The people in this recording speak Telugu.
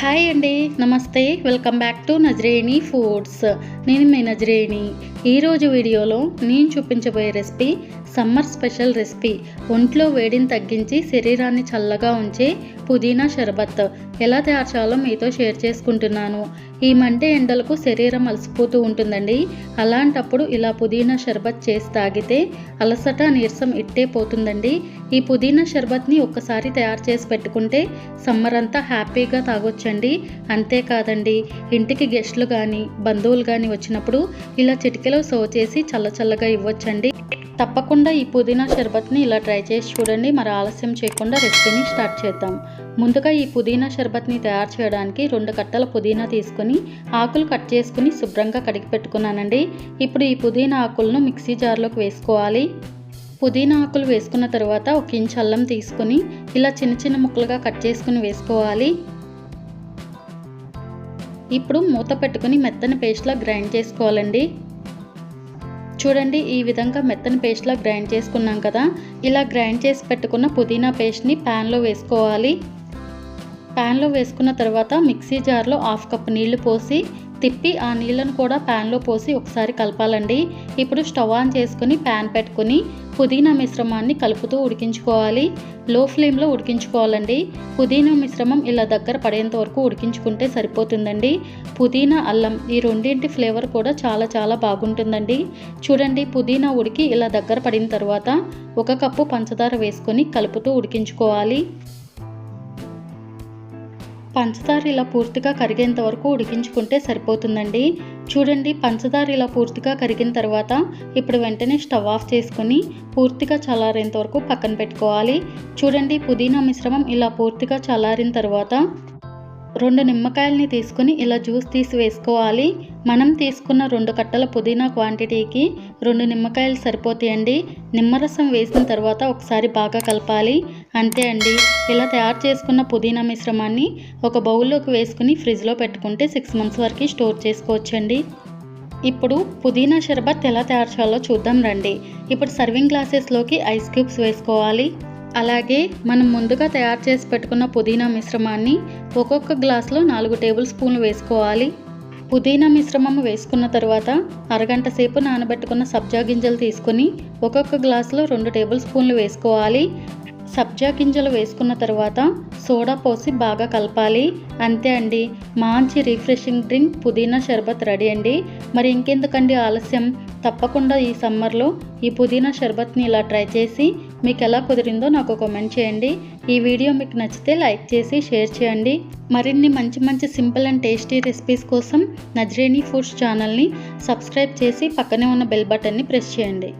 హాయ్ అండి నమస్తే. Welcome back to Nazareni foods. నేను మీ నజరేణి. ఈరోజు వీడియోలో నేను చూపించబోయే రెసిపీ సమ్మర్ స్పెషల్ రెసిపీ. ఒంట్లో వేడిని తగ్గించి శరీరాన్ని చల్లగా ఉంచే పుదీనా షర్బత్. ఎలా తయారు చేయాలో మీతో షేర్ చేసుకుంటున్నాను. ఈ మంటే ఎండలకు శరీరం అలసిపోతూ ఉంటుందండి. అలాంటప్పుడు ఇలా పుదీనా షర్బత్ చేసి తాగితే అలసట నీరసం ఇట్టే పోతుందండి. ఈ పుదీనా షర్బత్ని ఒక్కసారి తయారు చేసి పెట్టుకుంటే సమ్మర్ అంతా హ్యాపీగా తాగొచ్చండి. అంతేకాదండి ఇంటికి గెస్టులు కానీ బంధువులు కానీ వచ్చినప్పుడు ఇలా చిటికెలో సర్వ్ చేసి చల్లచల్లగా ఇవ్వచ్చండి. తప్పకుండా ఈ పుదీనా షర్బత్ని ఇలా ట్రై చేసి చూడండి. మరి ఆలస్యం చేయకుండా రెసిపీని స్టార్ట్ చేద్దాం. ముందుగా ఈ పుదీనా షర్బత్ని తయారు చేయడానికి రెండు కట్టల పుదీనా తీసుకొని ఆకులు కట్ చేసుకుని శుభ్రంగా కడిగి పెట్టుకున్నానండి. ఇప్పుడు ఈ పుదీనా ఆకులను మిక్సీ జార్లోకి వేసుకోవాలి. పుదీనా ఆకులు వేసుకున్న తర్వాత ఒక ఇంచ్ అల్లం తీసుకొని ఇలా చిన్న చిన్న ముక్కలుగా కట్ చేసుకుని వేసుకోవాలి. ఇప్పుడు మూత పెట్టుకుని మెత్తని పేస్ట్లా గ్రైండ్ చేసుకోవాలండి. చూడండి ఈ విధంగా మెత్తని పేస్ట్లా గ్రైండ్ చేసుకున్నాం కదా. ఇలా గ్రైండ్ చేసి పెట్టుకున్న పుదీనా పేస్ట్ని ప్యాన్లో వేసుకోవాలి. ప్యాన్లో వేసుకున్న తర్వాత మిక్సీ జార్లో హాఫ్ కప్ నీళ్ళు పోసి తిప్పి ఆ నీళ్ళను కూడా ప్యాన్లో పోసి ఒకసారి కలపాలండి. ఇప్పుడు స్టవ్ ఆన్ చేసుకుని ప్యాన్ పెట్టుకుని పుదీనా మిశ్రమాన్ని కలుపుతూ ఉడికించుకోవాలి. లో ఫ్లేమ్లో ఉడికించుకోవాలండి. పుదీనా మిశ్రమం ఇలా దగ్గర పడేంత వరకు ఉడికించుకుంటే సరిపోతుందండి. పుదీనా అల్లం ఈ రెండింటి ఫ్లేవర్ కూడా చాలా చాలా బాగుంటుందండి. చూడండి పుదీనా ఉడికి ఇలా దగ్గర పడిన తర్వాత ఒక కప్పు పంచదార వేసుకొని కలుపుతూ ఉడికించుకోవాలి. పంచదార ఇలా పూర్తిగా కరిగేంత వరకు ఉడికించుకుంటే సరిపోతుందండి. చూడండి పంచదార ఇలా పూర్తిగా కరిగిన తర్వాత ఇప్పుడు వెంటనే స్టవ్ ఆఫ్ చేసుకొని పూర్తిగా చల్లారేంత వరకు పక్కన పెట్టుకోవాలి. చూడండి పుదీనా మిశ్రమం ఇలా పూర్తిగా చల్లారిన తర్వాత రెండు నిమ్మకాయలని తీసుకుని ఇలా జ్యూస్ తీసి వేసుకోవాలి. మనం తీసుకున్న రెండు కట్టల పుదీనా క్వాంటిటీకి రెండు నిమ్మకాయలు సరిపోతాయండి నిమ్మరసం వేసిన తర్వాత ఒకసారి బాగా కలపాలి. అంతే అండి. ఇలా తయారు చేసుకున్న పుదీనా మిశ్రమాన్ని ఒక బౌల్లోకి వేసుకుని ఫ్రిడ్జ్లో పెట్టుకుంటే సిక్స్ మంత్స్ వరకు స్టోర్ చేసుకోవచ్చండి. ఇప్పుడు పుదీనా షర్బత్ ఎలా తయారు చేయాలో చూద్దాం రండి. ఇప్పుడు సర్వింగ్ గ్లాసెస్లోకి ఐస్ క్యూబ్స్ వేసుకోవాలి. అలాగే మనం ముందుగా తయారు చేసి పెట్టుకున్న పుదీనా మిశ్రమాన్ని ఒక్కొక్క గ్లాస్లో నాలుగు టేబుల్ స్పూన్లు వేసుకోవాలి. పుదీనా మిశ్రమం వేసుకున్న తర్వాత అరగంట సేపు నానబెట్టుకున్న సబ్జా గింజలు తీసుకుని ఒక్కొక్క గ్లాసులో రెండు టేబుల్ స్పూన్లు వేసుకోవాలి. సబ్జా గింజలు వేసుకున్న తర్వాత సోడా పోసి బాగా కలపాలి. అంతే అండి. మంచి రిఫ్రెషింగ్ డ్రింక్ పుదీనా షర్బత్ రెడీ అండి. మరి ఇంకెందుకండి ఆలస్యం? తప్పకుండా ఈ సమ్మర్లో ఈ పుదీనా షర్బత్ని ఇలా ట్రై చేసి మీకు ఎలా కుదిరిందో నాకు కామెంట్ చేయండి. ఈ వీడియో మీకు నచ్చితే లైక్ చేసి షేర్ చేయండి. మరిన్ని మంచి మంచి సింపుల్ అండ్ టేస్టీ రెసిపీస్ కోసం నజ్రేణి ఫుడ్స్ ఛానల్ని సబ్స్క్రైబ్ చేసి పక్కనే ఉన్న బెల్ బటన్ని ప్రెస్ చేయండి.